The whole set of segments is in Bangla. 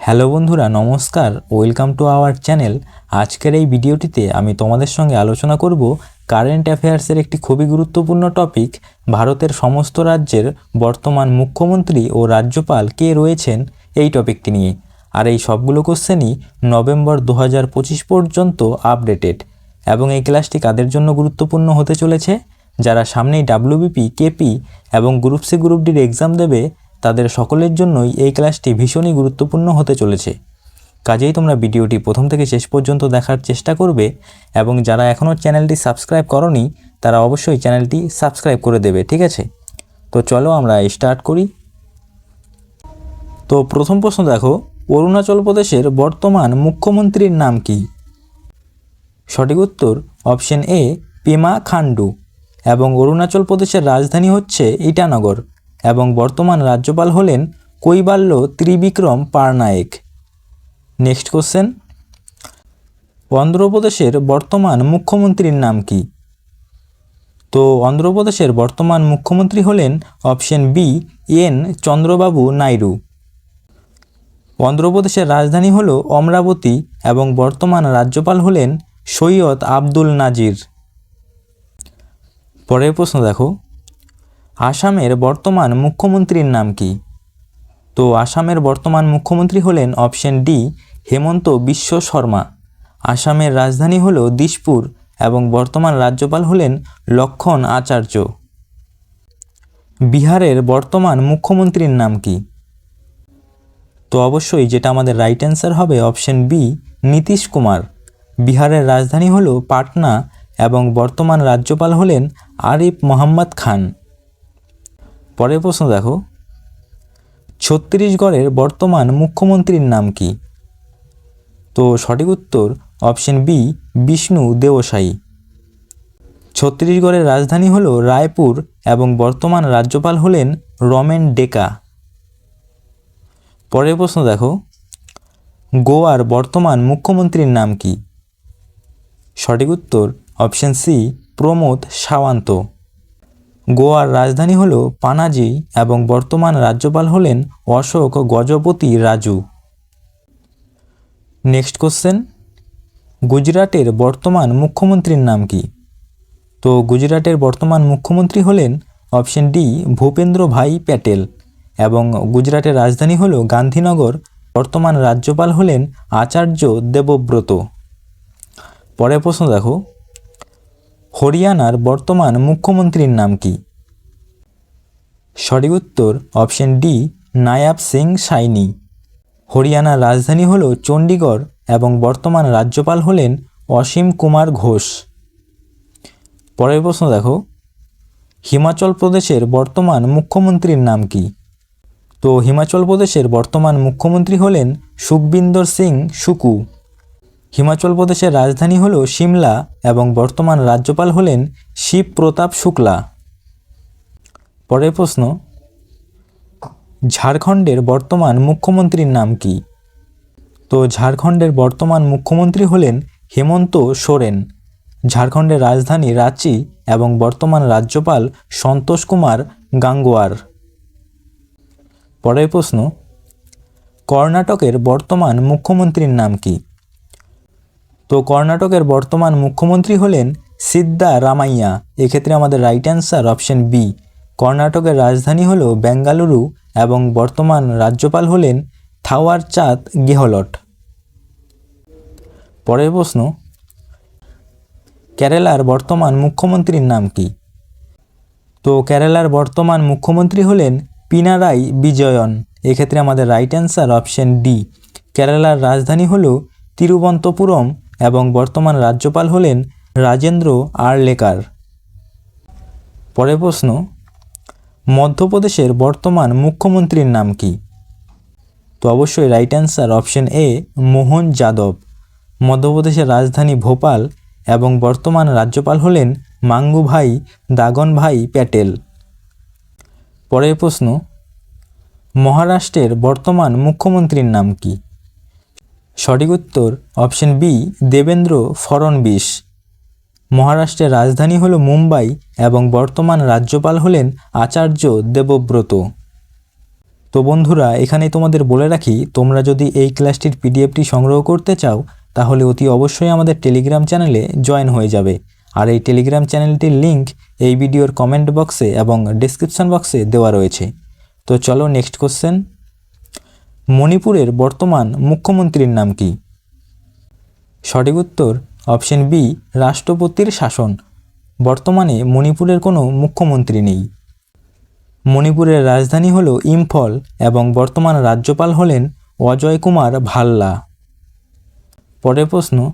হ্যালো বন্ধুরা, নমস্কার। Welcome to our channel. আজকের এই ভিডিওটিতে আমি তোমাদের সঙ্গে আলোচনা করব কারেন্ট অ্যাফেয়ার্সের একটি খুবই গুরুত্বপূর্ণ টপিক। ভারতের সমস্ত রাজ্যের বর্তমান মুখ্যমন্ত্রী ও রাজ্যপাল কে রয়েছেন এই টপিকটি নিয়ে। আর এই সবগুলো কোশ্চেনই নভেম্বর দু পর্যন্ত আপডেটেড। এবং এই ক্লাসটি কাদের জন্য গুরুত্বপূর্ণ হতে চলেছে? যারা সামনেই ডাব্লিউবিপি কেপি এবং গ্রুপ সি গ্রুপ ডির এক্সাম দেবে তাদের সকলের জন্যই এই ক্লাসটি ভীষণই গুরুত্বপূর্ণ হতে চলেছে। কাজেই তোমরা ভিডিওটি প্রথম থেকে শেষ পর্যন্ত দেখার চেষ্টা করবে এবং যারা এখনও চ্যানেলটি সাবস্ক্রাইব করনি, তারা অবশ্যই চ্যানেলটি সাবস্ক্রাইব করে দেবে, ঠিক আছে? তো চলো আমরা স্টার্ট করি। তো প্রথম প্রশ্ন দেখো, অরুণাচল প্রদেশের বর্তমান মুখ্যমন্ত্রীর নাম কি? সঠিক উত্তর অপশন এ, পেমা খান্ডু এবং অরুণাচল প্রদেশের রাজধানী হচ্ছে ইটানগর। এবং বর্তমান রাজ্যপাল হলেন কৈবাল্য ত্রিবিক্রম পারনায়েক। নেক্সট কোশ্চেন অন্ধ্রপ্রদেশের বর্তমান মুখ্যমন্ত্রীর নাম কি? তো অন্ধ্রপ্রদেশের বর্তমান মুখ্যমন্ত্রী হলেন option B N Chandrababu Naidu. অন্ধ্রপ্রদেশের রাজধানী হল অমরাবতী এবং বর্তমান রাজ্যপাল হলেন সৈয়দ আব্দুল নাজির। পরের প্রশ্ন দেখো। আসামের বর্তমান মুখ্যমন্ত্রীর নাম কি? তো আসামের বর্তমান মুখ্যমন্ত্রী হলেন অপশন ডি, হেমন্ত বিশ্ব শর্মা। আসামের রাজধানী হল দিশপুর এবং বর্তমান রাজ্যপাল হলেন লক্ষণ আচার্য। বিহারের বর্তমান মুখ্যমন্ত্রীর নাম কি? তো অবশ্যই যেটা আমাদের রাইট অ্যান্সার হবে অপশন বি, নীতিশ কুমার। বিহারের রাজধানী হল পাটনা এবং বর্তমান রাজ্যপাল হলেন আরিফ মোহাম্মদ খান। পরের প্রশ্ন দেখো। ছত্তিশগড়ের বর্তমান মুখ্যমন্ত্রীর নাম কি? তো সঠিক উত্তর অপশন বি, বিষ্ণু দেবসায়ী ছত্তিশগড়ের রাজধানী হল রায়পুর এবং বর্তমান রাজ্যপাল হলেন রমেন ডেকা। পরের প্রশ্ন দেখো। গোয়ার বর্তমান মুখ্যমন্ত্রীর নাম কি? সঠিক উত্তর অপশন সি, প্রমোদ সাওয়ান্ত। গোয়ার রাজধানী হল পানাজি এবং বর্তমান রাজ্যপাল হলেন অশোক গজপতি রাজু। নেক্সট কোশ্চেন, গুজরাটের বর্তমান মুখ্যমন্ত্রীর নাম কি? তো গুজরাটের বর্তমান মুখ্যমন্ত্রী হলেন অপশন ডি ভূপেন্দ্র ভাই প্যাটেল এবং গুজরাটের রাজধানী হল গান্ধীনগর। বর্তমান রাজ্যপাল হলেন আচার্য দেবব্রত। পরের প্রশ্ন দেখো হরিয়ানার বর্তমান মুখ্যমন্ত্রীর নাম কি? সঠিক উত্তর, অপশন ডি, নায়াব সিং সাইনি। হরিয়ানার রাজধানী হল চণ্ডীগড় এবং বর্তমান রাজ্যপাল হলেন অসীম কুমার ঘোষ। পরের প্রশ্ন দেখো। হিমাচল প্রদেশের বর্তমান মুখ্যমন্ত্রীর নাম কি? তো হিমাচল প্রদেশের বর্তমান মুখ্যমন্ত্রী হলেন সুখবিন্দর সিং সুকু। হিমাচল প্রদেশের রাজধানী হল সিমলা এবং বর্তমান রাজ্যপাল হলেন শিব প্রতাপ শুক্লা। পরের প্রশ্ন, ঝাড়খণ্ডের বর্তমান মুখ্যমন্ত্রীর নাম কি? তো ঝাড়খণ্ডের বর্তমান মুখ্যমন্ত্রী হলেন হেমন্ত সোরেন। ঝাড়খণ্ডের রাজধানী রাঁচি এবং বর্তমান রাজ্যপাল সন্তোষ কুমার গাঙ্গোয়ার। পরের প্রশ্ন, কর্ণাটকের বর্তমান মুখ্যমন্ত্রীর নাম কি? তো কর্ণাটকের বর্তমান মুখ্যমন্ত্রী হলেন সিদ্ধা রামাইয়া। এক্ষেত্রে আমাদের রাইট অ্যান্সার অপশন বি কর্ণাটকের রাজধানী হল বেঙ্গালুরু এবং বর্তমান রাজ্যপাল হলেন থাওয়ার চাঁদ গেহলট। পরের প্রশ্ন, কেরালার বর্তমান মুখ্যমন্ত্রীর নাম কি? তো কেরালার বর্তমান মুখ্যমন্ত্রী হলেন পিনারাই বিজয়ন। এক্ষেত্রে আমাদের রাইট অ্যান্সার অপশন ডি কেরালার রাজধানী হল তিরুবন্তপুরম এবং বর্তমান রাজ্যপাল হলেন রাজেন্দ্র আরলেকার পরের প্রশ্ন, মধ্যপ্রদেশের বর্তমান মুখ্যমন্ত্রীর নাম কি? তো অবশ্যই right answer option A Mohan Yadav. মধ্যপ্রদেশের রাজধানী ভোপাল এবং বর্তমান রাজ্যপাল হলেন মাঙ্গুভাই দাগনভাই প্যাটেল। পরের প্রশ্ন, মহারাষ্ট্রের বর্তমান মুখ্যমন্ত্রীর নাম কি? সঠিক উত্তর অপশন বি, দেবেন্দ্র ফড়নবিস মহারাষ্ট্রের রাজধানী হল মুম্বাই এবং বর্তমান রাজ্যপাল হলেন আচার্য দেবব্রত। তো বন্ধুরা, এখানে তোমাদের বলে রাখি, তোমরা যদি এই ক্লাসটির পিডিএফটি সংগ্রহ করতে চাও, তাহলে অতি অবশ্যই আমাদের টেলিগ্রাম চ্যানেলে জয়েন হয়ে যাবে। আর এই টেলিগ্রাম চ্যানেলটির লিংক এই ভিডিওর কমেন্ট বক্সে এবং ডিসক্রিপশন বক্সে দেওয়া রয়েছে। তো চলো নেক্সট কোশ্চেন। মণিপুরের বর্তমান মুখ্যমন্ত্রীর নাম কি? সঠিক উত্তর, অপশন বি, রাষ্ট্রপতির শাসন। বর্তমানে মণিপুরের কোনো মুখ্যমন্ত্রী নেই। মণিপুরের রাজধানী হল ইম্ফল এবং বর্তমান রাজ্যপাল হলেন অজয় কুমার ভাল্লা। পরের প্রশ্ন,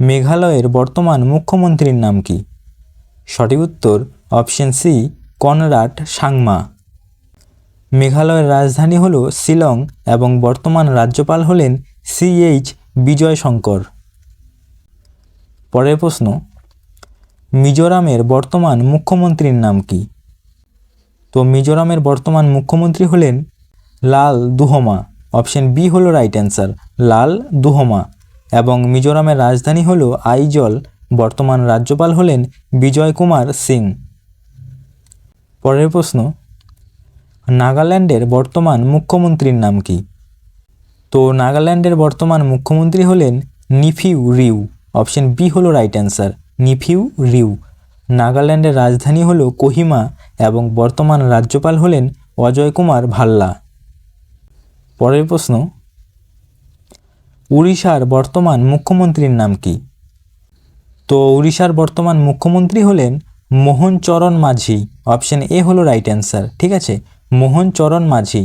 মেঘালয়ের বর্তমান মুখ্যমন্ত্রীর নাম কি? সঠিক উত্তর, অপশন সি, কনরাড সাংমা। মেঘালয়ের রাজধানী হল শিলং এবং বর্তমান রাজ্যপাল হলেন সি এইচ বিজয় শঙ্কর পরের প্রশ্ন, মিজোরামের বর্তমান মুখ্যমন্ত্রীর নাম কি? তো মিজোরামের বর্তমান মুখ্যমন্ত্রী হলেন লাল দুহমা। অপশন বি হলো রাইট অ্যান্সার, লাল দুহমা। এবং মিজোরামের রাজধানী হল আইজল, বর্তমান রাজ্যপাল হলেন বিজয় কুমার সিং। পরের প্রশ্ন নাগাল্যান্ডের বর্তমান মুখ্যমন্ত্রীর নাম কি? তো নাগাল্যান্ডের বর্তমান মুখ্যমন্ত্রী হলেন নিফিউ রিউ। অপশন বি হলো রাইট অ্যান্সার নিফিউ রিউ। নাগাল্যান্ডের রাজধানী হলো কোহিমা এবং বর্তমান রাজ্যপাল হলেন অজয় কুমার ভাল্লা। পরের প্রশ্ন, উড়িষ্যার বর্তমান মুখ্যমন্ত্রীর নাম কি? তো উড়িষ্যার বর্তমান মুখ্যমন্ত্রী হলেন মোহন চরণ মাঝি। অপশন এ হলো রাইট অ্যান্সার ঠিক আছে? মোহন চরণ মাঝি।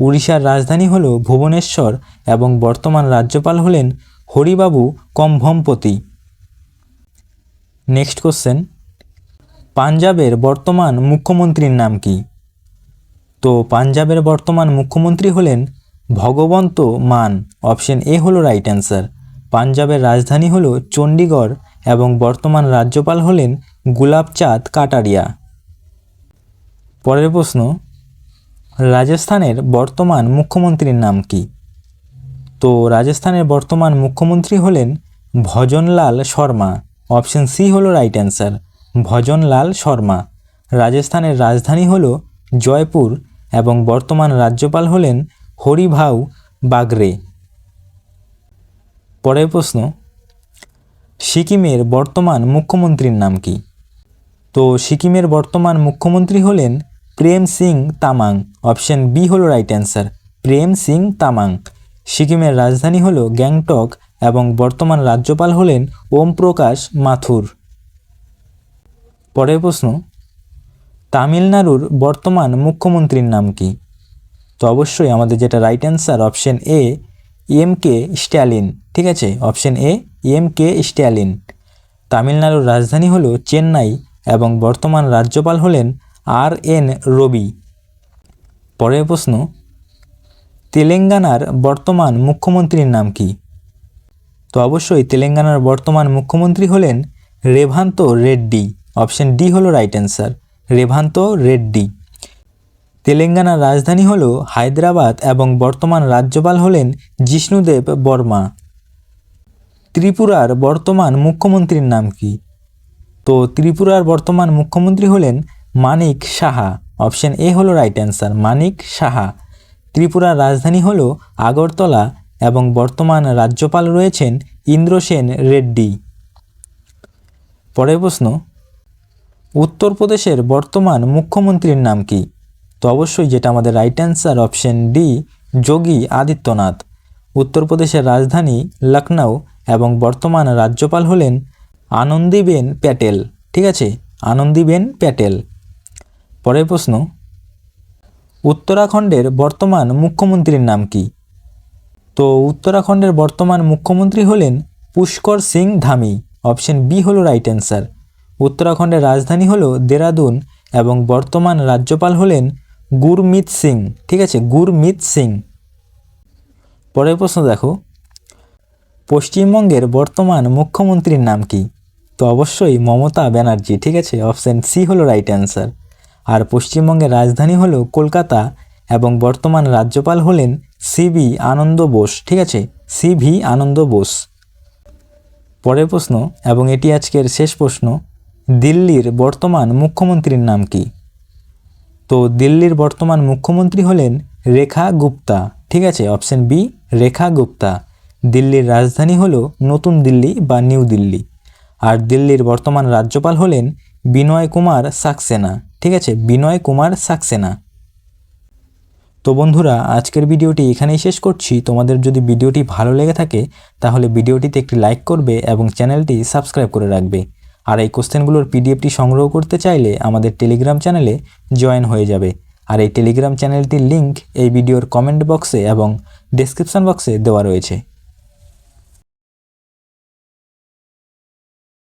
উড়িষ্যার রাজধানী হল ভুবনেশ্বর এবং বর্তমান রাজ্যপাল হলেন হরিবাবু কম্ভমপতি। নেক্সট কোশ্চেন পাঞ্জাবের বর্তমান মুখ্যমন্ত্রীর নাম কি? তো পাঞ্জাবের বর্তমান মুখ্যমন্ত্রী হলেন ভগবন্ত মান। অপশন এ হলো রাইট অ্যান্সার পাঞ্জাবের রাজধানী হলো চণ্ডীগড় এবং বর্তমান রাজ্যপাল হলেন গুলাবচাঁদ কাটারিয়া। পরের প্রশ্ন। রাজস্থানের বর্তমান মুখ্যমন্ত্রীর নাম কি? তো রাজস্থানের বর্তমান মুখ্যমন্ত্রী হলেন ভজনলাল শর্মা। অপশন সি হলো রাইট অ্যান্সার ভজনলাল শর্মা। রাজস্থানের রাজধানী হল জয়পুর এবং বর্তমান রাজ্যপাল হলেন হরিভাউ বাগরে পরের প্রশ্ন, সিকিমের বর্তমান মুখ্যমন্ত্রীর নাম কি? তো সিকিমের বর্তমান মুখ্যমন্ত্রী হলেন প্রেম সিং তামাং। অপশন বি হলো রাইট অ্যান্সার প্রেম সিং তামাং। সিকিমের রাজধানী হল গ্যাংটক এবং বর্তমান রাজ্যপাল হলেন ওম প্রকাশ মাথুর। পরের প্রশ্ন, তামিলনাড়ুর বর্তমান মুখ্যমন্ত্রীর নাম কি? তো অবশ্যই আমাদের যেটা right answer option A M K Stalin ঠিক আছে? Option A M K Stalin তামিলনাড়ুর রাজধানী হলো চেন্নাই এবং বর্তমান রাজ্যপাল হলেন আর এন রবি। পরের প্রশ্ন, তেলেঙ্গানার বর্তমান মুখ্যমন্ত্রীর নাম কি? তো অবশ্যই তেলেঙ্গানার বর্তমান মুখ্যমন্ত্রী হলেন রেভান্ত রেড্ডি। অপশন ডি হলো রাইট অ্যান্সার রেভান্ত রেড্ডি। তেলেঙ্গানার রাজধানী হলো হায়দ্রাবাদ এবং বর্তমান রাজ্যপাল হলেন জিষ্ণুদেব বর্মা। ত্রিপুরার বর্তমান মুখ্যমন্ত্রীর নাম কি? তো ত্রিপুরার বর্তমান মুখ্যমন্ত্রী হলেন মানিক সাহা। অপশন এ হলো রাইট অ্যান্সার মানিক সাহা। ত্রিপুরার রাজধানী হল আগরতলা এবং বর্তমান রাজ্যপাল রয়েছেন ইন্দ্রসেন রেড্ডি। পরের প্রশ্ন, উত্তরপ্রদেশের বর্তমান মুখ্যমন্ত্রীর নাম কি? তো অবশ্যই যেটা আমাদের right answer option D Yogi Adityanath. উত্তরপ্রদেশের রাজধানী লখনৌ এবং বর্তমান রাজ্যপাল হলেন আনন্দীবেন প্যাটেল। ঠিক আছে? আনন্দীবেন প্যাটেল। পরের প্রশ্ন, উত্তরাখণ্ডের বর্তমান মুখ্যমন্ত্রীর নাম কি? তো উত্তরাখণ্ডের বর্তমান মুখ্যমন্ত্রী হলেন পুষ্কর সিং ধামি। অপশন বি হলো রাইট অ্যান্সার উত্তরাখণ্ডের রাজধানী হলো দেরাদুন এবং বর্তমান রাজ্যপাল হলেন গুরমিত সিং। ঠিক আছে, গুরমিত সিং। পরের প্রশ্ন দেখো, পশ্চিমবঙ্গের বর্তমান মুখ্যমন্ত্রীর নাম কি? তো অবশ্যই মমতা ব্যানার্জি। ঠিক আছে, অপশান সি হলো রাইট অ্যান্সার আর পশ্চিমবঙ্গের রাজধানী হলো কলকাতা এবং বর্তমান রাজ্যপাল হলেন সিবি আনন্দ বোস, ঠিক আছে? সিভি আনন্দ বোস। পরের প্রশ্ন, এবং এটি আজকের শেষ প্রশ্ন, দিল্লির বর্তমান মুখ্যমন্ত্রীর নাম কি? তো দিল্লির বর্তমান মুখ্যমন্ত্রী হলেন রেখা গুপ্তা, ঠিক আছে? Option B, Rekha Gupta. দিল্লির রাজধানী হলো নতুন দিল্লি বা নিউ দিল্লি। আর দিল্লির বর্তমান রাজ্যপাল হলেন বিনয় কুমার সাক্সেনা। ঠিক আছে, বিনয় কুমার সাক্সেনা। তো বন্ধুরা, আজকের ভিডিওটি এখানেই শেষ করছি। তোমাদের যদি ভিডিওটি ভালো লেগে থাকে, তাহলে ভিডিওটিতে একটি লাইক করবে এবং চ্যানেলটি সাবস্ক্রাইব করে রাখবে। আর এই কোশ্চেনগুলোর পিডিএফটি সংগ্রহ করতে চাইলে আমাদের টেলিগ্রাম চ্যানেলে জয়েন হয়ে যাবে। আর এই টেলিগ্রাম চ্যানেলটির লিংক এই ভিডিওর কমেন্ট বক্সে এবং ডেসক্রিপশন বক্সে দেওয়া রয়েছে।